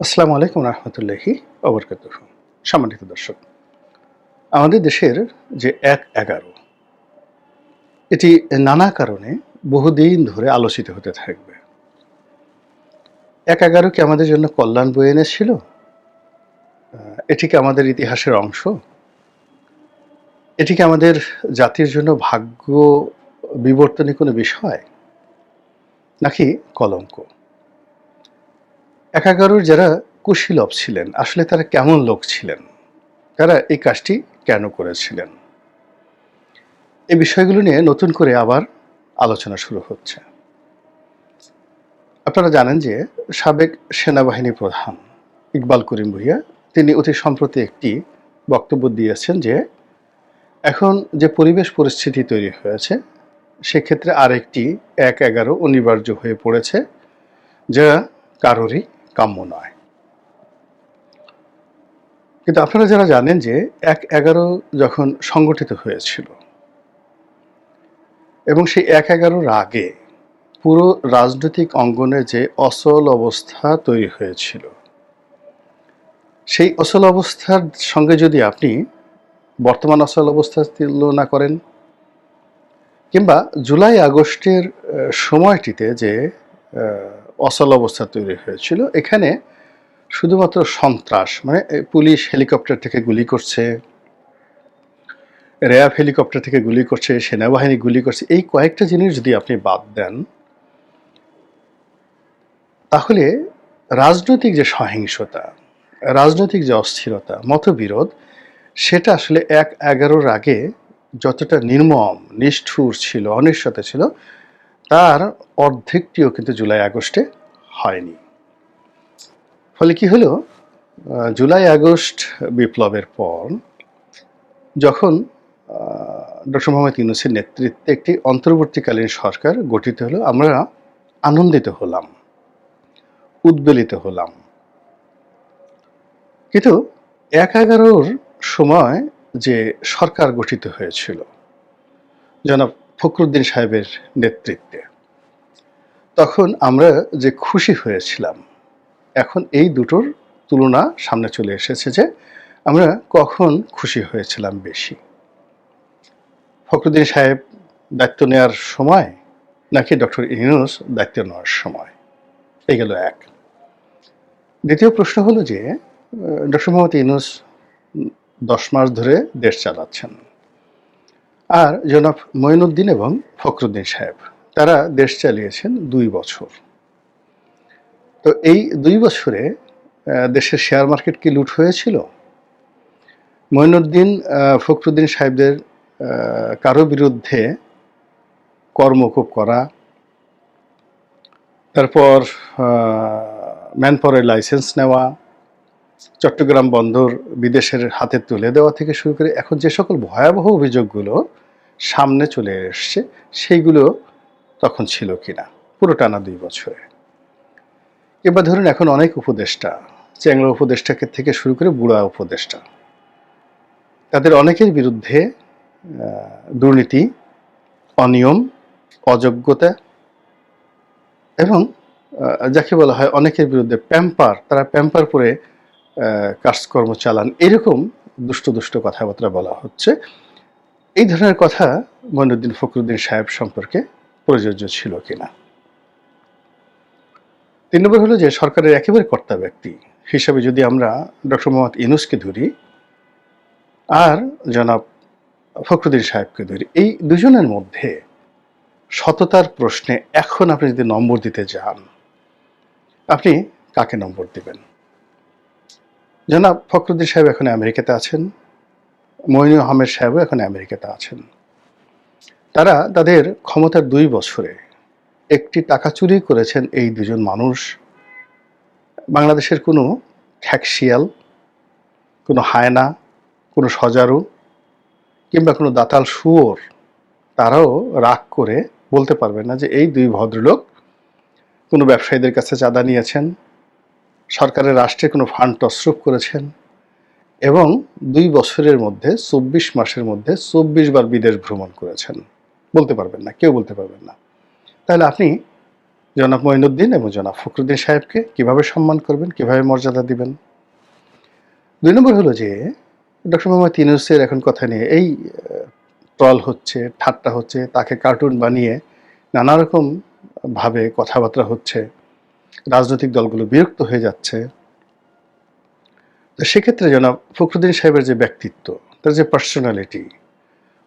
আসসালামু আলাইকুম রহমতুল্লাহি অবরকাত সম্মানিত দর্শক, আমাদের দেশের যে এক এগারো, এটি নানা কারণে বহুদিন ধরে আলোচিত হতে থাকবে। এক এগারো কি আমাদের জন্য কল্যাণ বয়ে এনেছিল? এটি কি আমাদের ইতিহাসের অংশ? এটি কি আমাদের জাতির জন্য ভাগ্য বিবর্তনী কোনো বিষয়? নাকি কলঙ্ক? এক এগারোর যারা কুশীলভ ছিলেন, আসলে তারা কেমন লোক ছিলেন? তারা এই কাজটি কেন করেছিলেন? এই বিষয়গুলো নিয়ে নতুন করে আবার আলোচনা শুরু হচ্ছে। আপনারা জানেন যে সাবেক সেনাবাহিনী প্রধান ইকবাল করিম ভুইয়া, তিনি অতি সম্প্রতি একটি বক্তব্য দিয়েছেন যে, এখন যে পরিবেশ পরিস্থিতি তৈরি হয়েছে, সেক্ষেত্রে আরেকটি এক এগারো অনিবার্য হয়ে পড়েছে, যা কারোরই কাম্য নয়। কিন্তু আপনারা যারা জানেন যে এক এগারো যখন সংগঠিত হয়েছিল, এবং সেই এক এগারোর আগে পুরো রাজনৈতিক অঙ্গনে যে অচল অবস্থা তৈরি হয়েছিল, সেই অচল অবস্থার সঙ্গে যদি আপনি বর্তমান অচল অবস্থা তুলনা করেন, কিংবা জুলাই আগস্টের সময়টিতে যে অচল অবস্থা তৈরি হয়েছিল। এখানে শুধুমাত্র সন্ত্রাস মানে পুলিশ হেলিকপ্টার থেকে গুলি করছে, র্যাব হেলিকপ্টার থেকে গুলি করছে, সেনাবাহিনী গুলি করছে, এই কয়েকটা জিনিস যদি আপনি বাদ দেন, তাহলে রাজনৈতিক যে সহিংসতা, রাজনৈতিক যে অস্থিরতা, মতবিরোধ, সেটা আসলে এক এগারোর আগে যতটা নির্মম, নিষ্ঠুর ছিল, অনিশ্চয়তা ছিল তার অর্ধেকটিও কিন্তু জুলাই আগস্টে হয়নি। ফলে কি হলো? জুলাই আগস্ট বিপ্লবের পর যখন ডক্টর মোহাম্মদ ইউনুসের নেতৃত্বে একটি অন্তর্বর্তীকালীন সরকার গঠিত হলো, আমরা আনন্দিত হলাম, উদ্বেলিত হলাম। কিন্তু এক এগারোর সময় যে সরকার গঠিত হয়েছিল, জনাব ফখরুদ্দিন সাহেবের নেতৃত্বে। তখন আমরা যে খুশি হয়েছিলাম, এখন এই দুটোর তুলনা সামনে চলে এসেছে যে আমরা কখন খুশি হয়েছিলাম বেশি। ফখরুদ্দিন সাহেব দায়িত্ব নেওয়ার সময় নাকি ডক্টর ইউনুস দায়িত্ব নেওয়ার সময়? এই গেল এক। দ্বিতীয় প্রশ্ন হলো যে ডক্টর মোহাম্মদ ইউনুস দশ মাস ধরে দেশ চালাচ্ছেন। আর জনাব মঈনুদ্দিন এবং ফখরুদ্দিন সাহেব, তারা দেশ চালিয়েছেন দুই বছর। তো এই দুই বছরে দেশের শেয়ার মার্কেট কি লুট হয়েছিল? মঈনুদ্দিন ফখরুদ্দিন সাহেবদের কারও বিরুদ্ধে কর্মকূপ করা, তারপর ম্যান পাওয়ারের লাইসেন্স নেওয়া চট্টগ্রাম বন্দর বিদেশের হাতে তুলে দেওয়া থেকে শুরু করে এখন যে সকল ভয়াবহ অভিযোগগুলো সামনে চলে এসছে, সেইগুলো তখন ছিল কিনা? পুরো টানা দুই বছরে। এবার ধরুন এখন অনেক উপদেষ্টা চ্যাংলা উপদেষ্টাকে থেকে শুরু করে বুড়া উপদেষ্টা, তাদের অনেকের বিরুদ্ধে দুর্নীতি, অনিয়ম, অযোগ্যতা এবং যাকে বলা হয় অনেকের বিরুদ্ধে প্যাম্পার, তারা প্যাম্পার করে কাজকর্ম চালান, এরকম দুষ্ট দুষ্ট কথাবার্তা বলা হচ্ছে। এই ধরনের কথা মইনুদ্দিন ফখরুদ্দিন সাহেব সম্পর্কে প্রযোজ্য ছিল কিনা? তিন নম্বর হলো যে, সরকারের একেবারে কর্তা ব্যক্তি হিসাবে যদি আমরা ডক্টর মোহাম্মদ ইনুসকে ধরি, আর জনাব ফখরুদ্দিন সাহেবকে ধরি, এই দুজনের মধ্যে সততার প্রশ্নে এখন আপনি যদি নম্বর দিতে যান, আপনি কাকে নম্বর দিবেন? জনাব ফখরুদ্দিন সাহেব এখন আমেরিকাতে আছেন। মইনুল আহমেদ সাহেবও এখন আমেরিকাতে আছেন। তারা তাদের ক্ষমতার দুই বছরে একটি টাকা চুরি করেছেন এই দুজন মানুষ। বাংলাদেশের কোনো খ্যাকশিয়াল, কোনো হায়না, কোনো সজারু কিংবা কোনো দাতাল শুয়োর তারাও রাগ করে বলতে পারবে না যে এই দুই ভদ্রলোক কোনো ব্যবসায়ীদের কাছে চাঁদা নিয়েছেন। সরকারের রাষ্ট্রে কোনো ফান্ড তসরুপ করেছেন এবং দুই বছরের মধ্যে, চব্বিশ মাসের মধ্যে চব্বিশ বার বিদেশ ভ্রমণ করেছেন। বলতে পারবেন না, কেউ বলতে পারবেন না। তাহলে আপনি জনাব মঈনুদ্দিন এবং জনাব ফখরুদ্দিন সাহেবকে কীভাবে সম্মান করবেন, কীভাবে মর্যাদা দিবেন? দুই নম্বর হলো যে, ডক্টর মোহাম্মদ ইউনুসের এখন কথা নিয়ে এই ট্রল হচ্ছে, ঠাট্টা হচ্ছে, তাকে কার্টুন বানিয়ে নানা রকম ভাবে কথাবার্তা হচ্ছে। রাজনৈতিক দলগুলো বিরক্ত হয়ে যাচ্ছে। তো সেক্ষেত্রে জনাব ফখরুদ্দিন সাহেবের যে ব্যক্তিত্ব, তার যে পার্সোনালিটি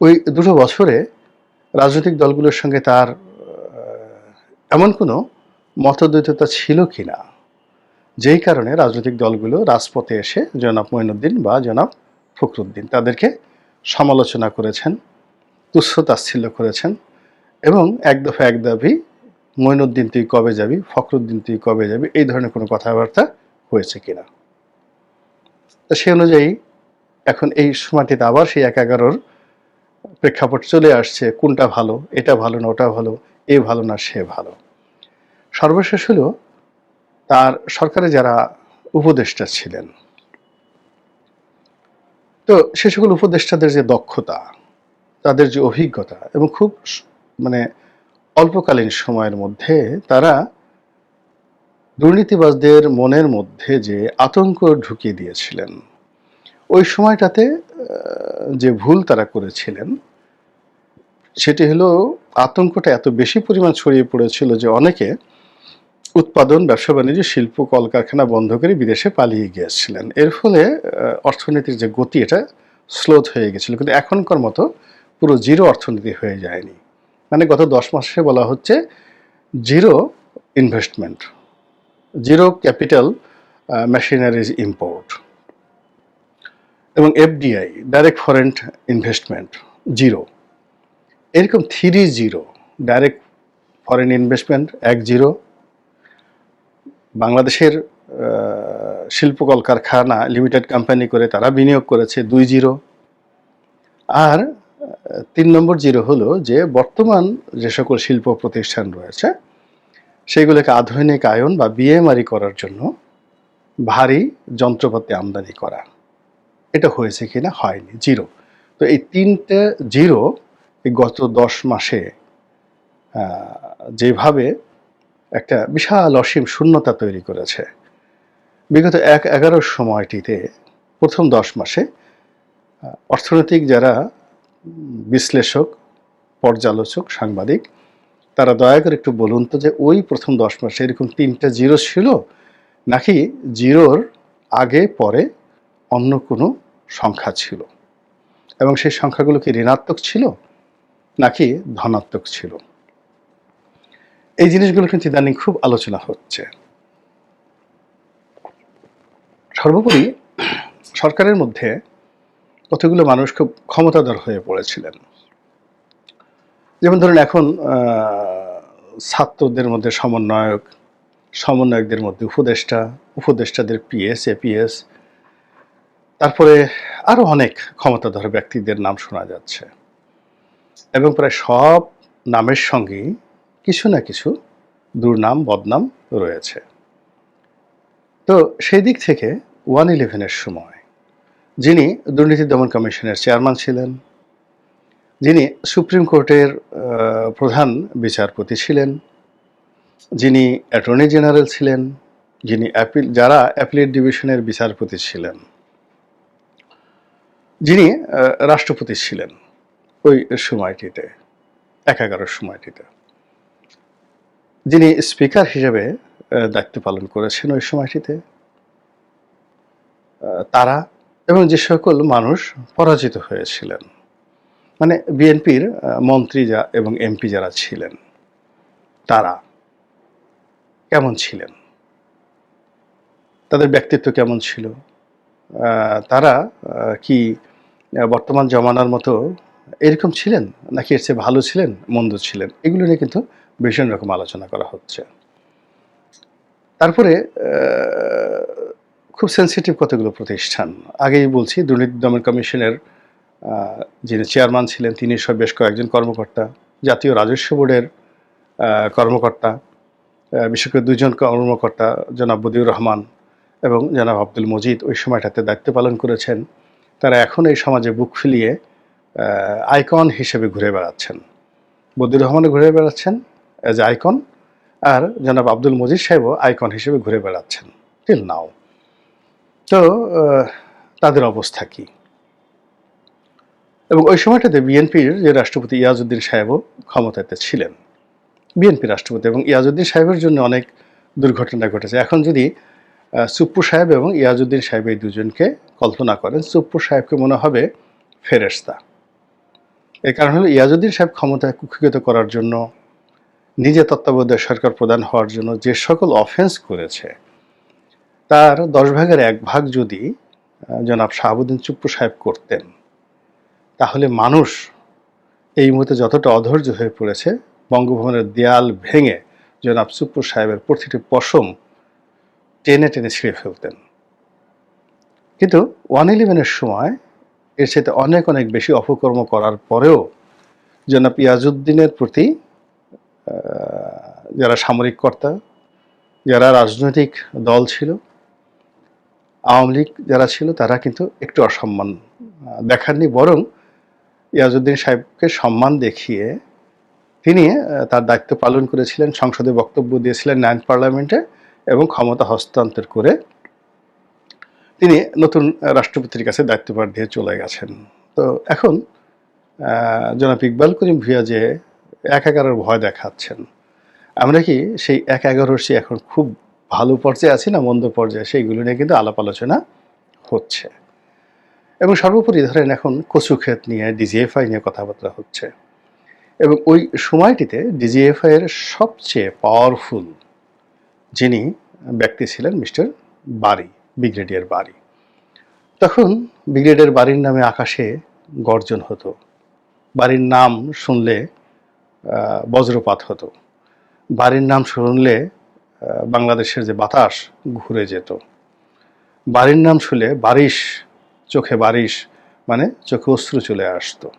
ওই দুটো বছরে রাজনৈতিক দলগুলোর সঙ্গে তার এমন কোনো মতদ্বৈততা ছিল কি না যেই কারণে রাজনৈতিক দলগুলো রাজপথে এসে জনাব মঈনুদ্দিন বা জনাব ফখরুদ্দিন তাদেরকে সমালোচনা করেছেন, তুচ্ছ তাচ্ছিল্য করেছেন এবং এক দফা এক দাবি মঈনুদ্দিন তুই কবে যাবি? ফখরুদ্দিন তুই কবে যাবি? এই ধরনের কোনো কথাবার্তা হয়েছে কিনা? সে অনুযায়ী এখন এই সময়টিতে আবার সেই এক এগারোর প্রেক্ষাপট চলে আসছে, কোনটা ভালো, এটা ভালো না, ওটা ভালো, এ ভালো না, সে ভালো। সর্বশেষ হলো তার সরকারে যারা উপদেষ্টা ছিলেন। তো সে সকল উপদেষ্টাদের যে দক্ষতা, তাদের যে অভিজ্ঞতা এবং খুব মানে অল্পকালীন সময়ের মধ্যে তারা দুর্নীতিবাজদের মনের মধ্যে যে আতঙ্ক ঢুকিয়ে দিয়েছিলেন, ওই সময়টাতে যে ভুল তারা করেছিলেন, সেটি হলো আতঙ্কটা এত বেশি পরিমাণ ছড়িয়ে পড়েছিল যে অনেকে উৎপাদন, ব্যবসা বাণিজ্য, শিল্প, কলকারখানা বন্ধ করে বিদেশে পালিয়ে গিয়েছিলেন। এর ফলে অর্থনীতির যে গতি, এটা স্লোথ হয়ে গেছিল। কিন্তু এখনকার মতো পুরো জিরো অর্থনীতি হয়ে যায়নি। মানে গত দশ মাসে বলা হচ্ছে zero investment zero capital machineries import এবং FDI direct foreign investment zero. এরকম three zero direct foreign investment এক জিরো। বাংলাদেশের শিল্প কলকারখানা লিমিটেড কোম্পানি করে তারা বিনিয়োগ করেছে দুই জিরো। আর তিন নম্বর জিরো হলো যে বর্তমান যে সকল শিল্প প্রতিষ্ঠান রয়েছে, সেগুলোকে আধুনিক আয়ন বা বিএমআরি করার জন্য ভারী যন্ত্রপাতি আমদানি করা। এটা হয়েছে কিনা? হয়নি। জিরো। তো এই তিনটে জিরো গত দশ মাসে যেভাবে একটা বিশাল অসীম শূন্যতা তৈরি করেছে। বিগত এক এগারো সময়টিতে প্রথম দশ মাসে অর্থনৈতিক যারা বিশ্লেষক, পর্যালোচক, সাংবাদিক, তারা দয়া করে একটু বলুন তো যে ওই প্রথম দশ মাসে এরকম তিনটা জিরো ছিল? নাকি জিরোর আগে, পরে অন্য কোনো সংখ্যা ছিল? এবং সেই সংখ্যাগুলো কি ঋণাত্মক ছিল? নাকি ধনাত্মক ছিল? এই জিনিসগুলো কিন্তু ইদানিং খুব আলোচনা হচ্ছে। সর্বোপরি সরকারের মধ্যে কতগুলো মানুষ খুব ক্ষমতাধর হয়ে পড়েছিলেন। যেমন ধরুন এখন ছাত্রদের মধ্যে সমন্বয়ক, সমন্বয়কদের মধ্যে উপদেষ্টা, উপদেষ্টাদের পিএস, এপিএস, তারপরে আরও অনেক ক্ষমতাধর ব্যক্তিদের নাম শোনা যাচ্ছে। এবং প্রায় সব নামের সঙ্গেই কিছু না কিছু দুর্নাম, বদনাম রয়েছে। তো সেই দিক থেকে ওয়ান ইলেভেনের সময় যিনি দুর্নীতি দমন কমিশনের চেয়ারম্যান ছিলেন, যিনি সুপ্রিম কোর্টের প্রধান বিচারপতি ছিলেন, যিনি অ্যাটর্নি জেনারেল ছিলেন, যিনি অ্যাপিল যারা অ্যাপিলেট ডিভিশনের বিচারপতি ছিলেন, যিনি রাষ্ট্রপতি ছিলেন ওই সময়টিতে এক এগারোর সময়টিতে। যিনি স্পিকার হিসেবে দায়িত্ব পালন করেছেন ওই সময়টিতে তারা এবং যে সকল মানুষ পরাজিত হয়েছিলেন মানে বিএনপির মন্ত্রী যা এবং এমপি যারা ছিলেন, তারা কেমন ছিলেন? তাদের ব্যক্তিত্ব কেমন ছিল? তারা কি বর্তমান জমানার মতো এরকম ছিলেন? নাকি এর চেয়ে ভালো ছিলেন, মন্দ ছিলেন? এগুলো নিয়ে কিন্তু ভীষণ রকম আলোচনা করা হচ্ছে। তারপরে খুব সেন্সিটিভ কতগুলো প্রতিষ্ঠান? আগেই বলছি, দুর্নীতি দমন কমিশনের যিনি চেয়ারম্যান ছিলেন, তিনি সব বেশ কয়েকজন কর্মকর্তা, জাতীয় রাজস্ব বোর্ডের কর্মকর্তা বিশেষ করে দুইজন কর্মকর্তা, জনাব বদিউর রহমান এবং জনাব আব্দুল মজিদ ওই সময়টাতে দায়িত্ব পালন করেছেন। তারা এখন এই সমাজে বুক ফিলিয়ে আইকন হিসেবে ঘুরে বেড়াচ্ছেন। বদিউর রহমানও ঘুরে বেড়াচ্ছেন অ্যাজ আইকন আর জনাব আব্দুল মজিদ সাহেবও আইকন হিসেবে ঘুরে বেড়াচ্ছেন। টিল নাও তো তাদের অবস্থা কি? এবং ওই সময়টাতে বিএনপির যে রাষ্ট্রপতি ইয়াজউদ্দিন সাহেবও ক্ষমতাতে ছিলেন। বিএনপি রাষ্ট্রপতি এবং ইয়াজউদ্দিন সাহেবের জন্য অনেক দুর্ঘটনা ঘটেছে। এখন যদি সুপ্পু সাহেব এবং ইয়াজউদ্দিন সাহেব এই দুজনকে কল্পনা করেন, সুপ্পু সাহেবকে মনে হবে ফেরেশতা। এর কারণ হলো ইয়াজউদ্দিন সাহেব ক্ষমতায় কুক্ষিগত করার জন্য, নিজে তত্ত্বাবধায়ক সরকার প্রদান হওয়ার জন্য যে সকল অফেন্স করেছে তার দশ ভাগের এক ভাগ যদি জনাব শাহাবুদ্দিন চুপ্পু সাহেব করতেন, তাহলে মানুষ এই মুহূর্তে যতটা অধৈর্য হয়ে পড়েছে, বঙ্গভবনের দেয়াল ভেঙে জনাব চুপ্পু সাহেবের প্রতিটি পশম টেনে টেনে ছিঁড়ে ফেলতেন। কিন্তু ওয়ান ইলেভেনের সময় এর সাথে অনেক অনেক বেশি অপকর্ম করার পরেও জনাব ইয়াজউদ্দিনের প্রতি যারা সামরিক কর্তা, যারা রাজনৈতিক দল ছিল আওয়ামী লীগ যারা ছিল, তারা কিন্তু একটু অসম্মান দেখাননি। বরং ইয়াজউদ্দিন সাহেবকে সম্মান দেখিয়ে তিনি তার দায়িত্ব পালন করেছিলেন, সংসদে বক্তব্য দিয়েছিলেন নাইন পার্লামেন্টে এবং ক্ষমতা হস্তান্তর করে তিনি নতুন রাষ্ট্রপতির কাছে দায়িত্বভার দিয়ে চলে গেছেন। তো এখন জনাব ইকবাল করিম ভুইয়া যে এক এগারোর ভয় দেখাচ্ছেন, আমরা কি সেই এক এগারোর সে এখন খুব ভালো পর্যায়ে আছি না মন্দ পর্যায়ে, সেইগুলো নিয়ে কিন্তু আলাপ আলোচনা হচ্ছে। এবং সর্বোপরি ধরেন এখন কচুক্ষেত নিয়ে ডিজিএফআই নিয়ে কথাবার্তা হচ্ছে। এবং ওই সময়টিতে ডিজিএফআই এর সবচেয়ে পাওয়ারফুল যিনি ব্যক্তি ছিলেন মিস্টার বারি, ব্রিগেডিয়ার বারি। তখন ব্রিগেডিয়ার বাড়ির নামে আকাশে গর্জন হতো। বাড়ির নাম শুনলে বজ্রপাত হতো। বাড়ির নাম শুনলে বাংলাদেশের যে বাতাস ঘুরে যেত। বাড়ির নাম শুনলে বারিশ, চোখে বারিশ মানে চোখে অশ্রু চলে আসতো।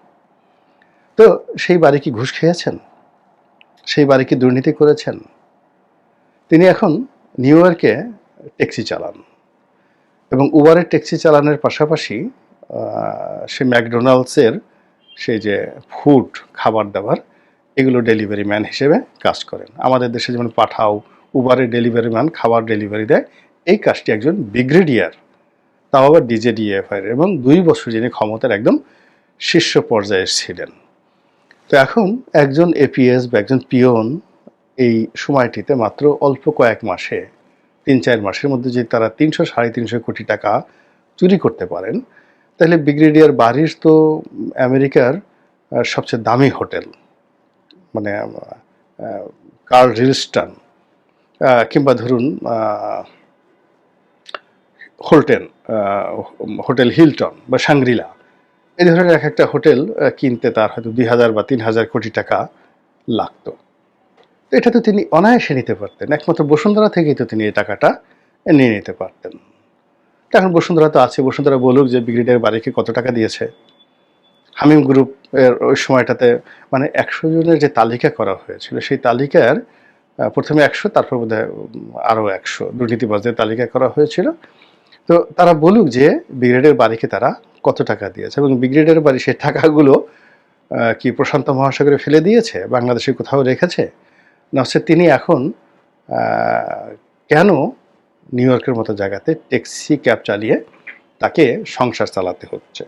তো সেই বাড়ি কি ঘুষ খেয়েছেন? সেই বাড়ি কি দুর্নীতি করেছেন? তিনি এখন নিউ ইয়র্কে ট্যাক্সি চালান এবং উবারের ট্যাক্সি চালানোর পাশাপাশি সে ম্যাকডোনাল্ডসের সেই যে ফুড, খাবার দাবার, এগুলো ডেলিভারি ম্যান হিসেবে কাজ করেন। আমাদের দেশে যেমন পাঠাও উবারের ডেলিভারি ম্যান খাবার ডেলিভারি দেয়। এই কাজটি একজন ব্রিগেডিয়ার তাও আবার ডিজেডিএফআই এবং দুই বছর যিনি ক্ষমতার একদম শীর্ষ পর্যায়ে ছিলেন। তো এখন একজন এপিএস বা একজন পিয়ন এই সময়টিতে মাত্র অল্প কয়েক মাসে, তিন চার মাসের মধ্যে যদি তারা তিনশো, সাড়ে তিনশো কোটি টাকা চুরি করতে পারেন, তাহলে ব্রিগেডিয়ার বাড়ির তো আমেরিকার সবচেয়ে দামি হোটেল মানে কার্ল রিলস্টন কিংবা ধরুন হোলটেন হোটেল হিলটন বা সাংগ্রিলা এই ধরনের এক একটা হোটেল কিনতে তার হয়তো দুই হাজার বা তিন হাজার কোটি টাকা লাগতো। এটা তো তিনি অনায়াসে নিতে পারতেন। একমাত্র বসুন্ধরা থেকেই তো তিনি এই টাকাটা নিয়ে নিতে পারতেন। এখন বসুন্ধরা তো আছে। বসুন্ধরা বলুক যে ব্রিগেডিয়ার বাড়িকে কত টাকা দিয়েছে? হামিম গ্রুপ এর ওই সময়টাতে মানে একশো জনের যে তালিকা করা হয়েছিল, সেই তালিকার প্রথমে একশো, তারপর বোধ হয় আরও একশো দুর্নীতিবাজদের তালিকা করা হয়েছিল। তো তারা বলুক যে ব্রিগেডের বাড়িকে তারা কত টাকা দিয়েছে এবং ব্রিগেডের বাড়ি সেই টাকাগুলো কি প্রশান্ত মহাসাগরে ফেলে দিয়েছে, বাংলাদেশে কোথাও রেখেছে? না হচ্ছে তিনি এখন কেন নিউ ইয়র্কের মতো জায়গাতে ট্যাক্সি ক্যাব চালিয়ে তাকে সংসার চালাতে হচ্ছে?